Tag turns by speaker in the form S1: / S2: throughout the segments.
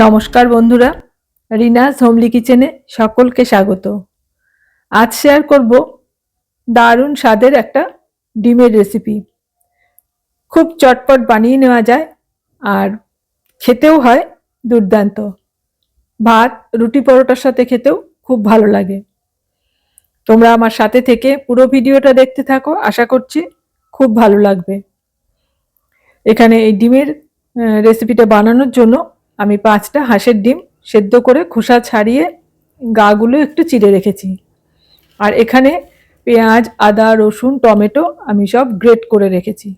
S1: নমস্কার বন্ধুরা, রিনাস হোমলি কিচেনে সকলকে স্বাগত। আজ শেয়ার করব দারুণ স্বাদের একটা ডিমের রেসিপি খুব চটপট বানিয়ে নেওয়া যায় আর খেতেও হয় দুর্দান্ত। ভাত, রুটি পরোটার সাথে খেতেও খুব ভালো লাগে। তোমরা আমার সাথে থেকে পুরো ভিডিওটা দেখতে থাকো, আশা করছি খুব ভালো লাগবে। এখানে এই ডিমের রেসিপিটা বানানোর জন্য আমি পাঁচটা হাঁসের ডিম সেদ্ধ করে খোসা ছাড়িয়ে গাগুলো একটু চিড়ে রেখেছি। আর এখানে পেঁয়াজ, আদা, রসুন, টমেটো আমি সব গ্রেট করে রেখেছি।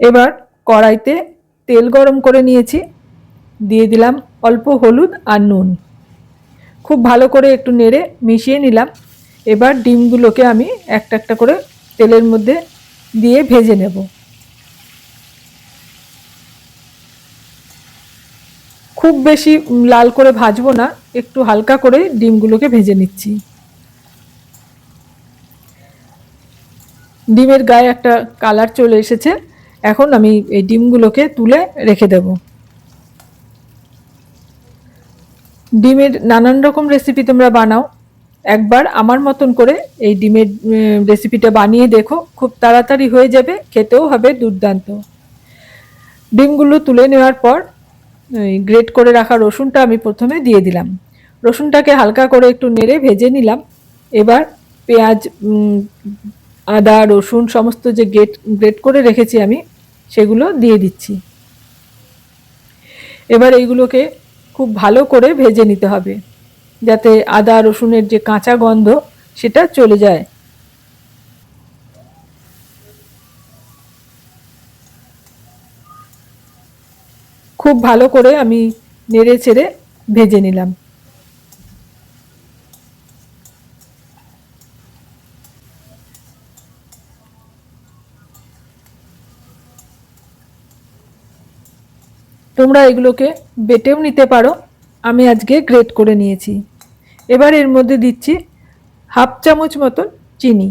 S1: এবার কড়াইতে তেল গরম করে নিয়েছি। দিয়ে দিলাম অল্প হলুদ আর নুন। খুব ভালো করে একটু নেড়ে মিশিয়ে নিলাম। এবার ডিমগুলোকে আমি একটা একটা করে তেলের মধ্যে দিয়ে ভেজে নেব। খুব বেশি লাল করে ভাজবো না, একটু হালকা করে ডিমগুলোকে ভেজে নিচ্ছি। ডিমের গায়ে একটা কালার চলে এসেছে, এখন আমি এই ডিমগুলোকে তুলে রেখে দেব। ডিমের নানান রকম রেসিপি তোমরা বানাও, একবার আমার মতন করে এই ডিমের রেসিপিটা বানিয়ে দেখো, খুব তাড়াতাড়ি হয়ে যাবে, খেতেও হবে দুর্দান্ত। ডিমগুলো তুলে নেওয়ার পর গ্রেট করে রাখা রসুনটা আমি প্রথমে দিয়ে দিলাম। রসুনটাকে হালকা করে একটু নেড়ে ভেজে নিলাম। এবার পেঁয়াজ আদা, রসুন সমস্ত যে গেট গ্রেট করে রেখেছি আমি, সেগুলো দিয়ে দিচ্ছি। এবার এইগুলোকে খুব ভালো করে ভেজে নিতে হবে, যাতে আদা, রসুনের যে কাঁচা গন্ধ, সেটা চলে যায়। খুব ভালো করে আমি নেড়ে চেড়ে ভেজে নিলাম। তোমরা এগুলোকে বেটেও নিতে পারো, আমি আজকে গ্রেট করে নিয়েছি। এবার এর মধ্যে দিচ্ছি হাফ চামচ মতন চিনি।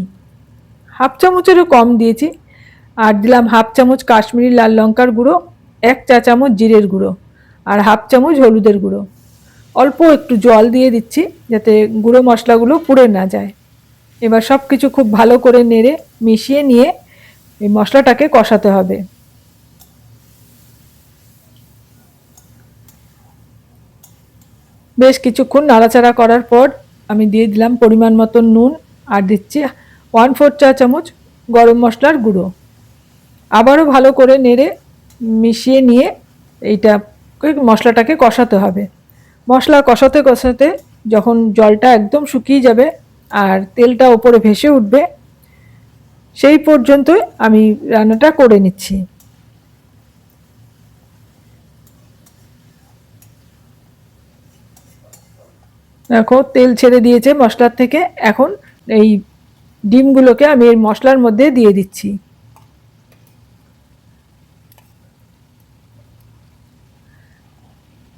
S1: হাফ চামচেরও কম দিয়েছি, আর দিলাম হাফ চামচ কাশ্মীরি লাল লঙ্কার গুঁড়ো এক চা চামচ জিরের গুঁড়ো আর হাফ চামচ হলুদের গুঁড়ো। অল্প একটু জল দিয়ে দিচ্ছি যাতে গুঁড়ো মশলাগুলো পুড়ে না যায়। এবার সব কিছু খুব ভালো করে নেড়ে মিশিয়ে নিয়ে এই মশলাটাকে কষাতে হবে। বেশ কিছুক্ষণ নাড়াচাড়া করার পর আমি দিয়ে দিলাম পরিমাণ মতো নুন আর দিচ্ছি ওয়ান ফোর চা চামচ গরম মশলার গুঁড়ো। আবারও ভালো করে নেড়ে মিশিয়ে নিয়ে এইটা মশলাটাকে কষাতে হবে। মশলা কষাতে কষাতে যখন জলটা একদম শুকিয়ে যাবে আর তেলটা ওপরে ভেসে উঠবে, সেই পর্যন্তই আমি রান্নাটা করে নিচ্ছি। দেখো, তেল ছেড়ে দিয়েছে মশলার থেকে। এখন এই ডিমগুলোকে আমি এই মশলার মধ্যে দিয়ে দিচ্ছি।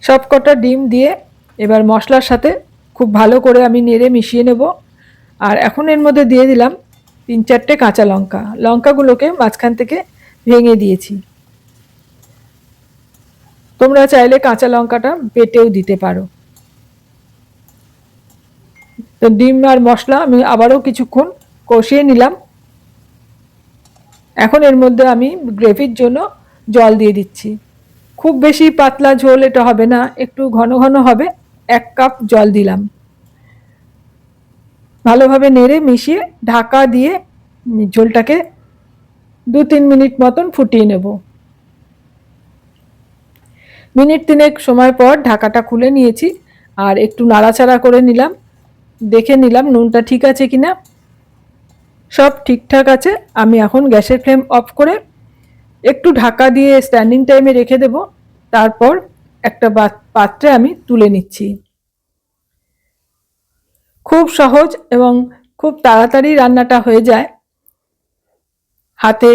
S1: সব কটা ডিম দিয়ে এবার মশলার সাথে খুব ভালো করে আমি নেড়ে মিশিয়ে নেব। আর এখন এর মধ্যে দিয়ে দিলাম তিন চারটে কাঁচা লঙ্কা। লঙ্কাগুলোকে মাঝখান থেকে ভেঙে দিয়েছি। তোমরা চাইলে কাঁচা লঙ্কাটা বেটেও দিতে পারো। তো ডিম আর মশলা আমি আবারও কিছুক্ষণ কষিয়ে নিলাম। এখন এর মধ্যে আমি গ্রেভির জন্য জল দিয়ে দিচ্ছি। খুব বেশি পাতলা ঝোল এটা হবে না, একটু ঘন ঘন হবে, এক কাপ জল দিলাম। ভালোভাবে নেড়ে মিশিয়ে ঢাকা দিয়ে ঝোলটাকে দু তিন মিনিট মতন ফুটিয়ে নেব। মিনিট তিনেক সময় পর ঢাকাটা খুলে নিয়েছি আর একটু নাড়াচাড়া করে নিলাম। দেখে নিলাম নুনটা ঠিক আছে কিনা। সব ঠিকঠাক আছে, আমি এখন গ্যাসের ফ্লেম অফ করে একটু ঢাকা দিয়ে স্ট্যান্ডিং টাইমে রেখে দেব, তারপর একটা পাত্রে আমি তুলে নিচ্ছি। খুব সহজ এবং খুব তাড়াতাড়ি রান্নাটা হয়ে যায়। হাতে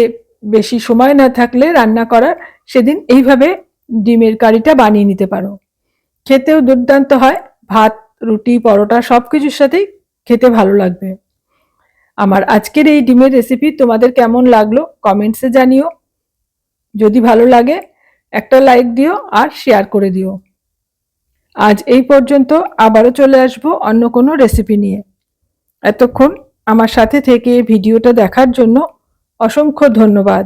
S1: বেশি সময় না থাকলে রান্না করার সেদিন এইভাবে ডিমের কারিটা বানিয়ে নিতে পারো। খেতেও দুর্দান্ত হয়, ভাত, রুটি, পরোটা সব কিছুর সাথেই খেতে ভালো লাগবে। আমার আজকের এই ডিমের রেসিপি তোমাদের কেমন লাগল কমেন্টসে জানিও। যদি ভালো লাগে, একটা লাইক দিও আর শেয়ার করে দিও। আজ এই পর্যন্ত আবারও চলে আসব অন্য কোনো রেসিপি নিয়ে। এতক্ষণ আমার সাথে থেকে ভিডিওটা দেখার জন্য অসংখ্য ধন্যবাদ।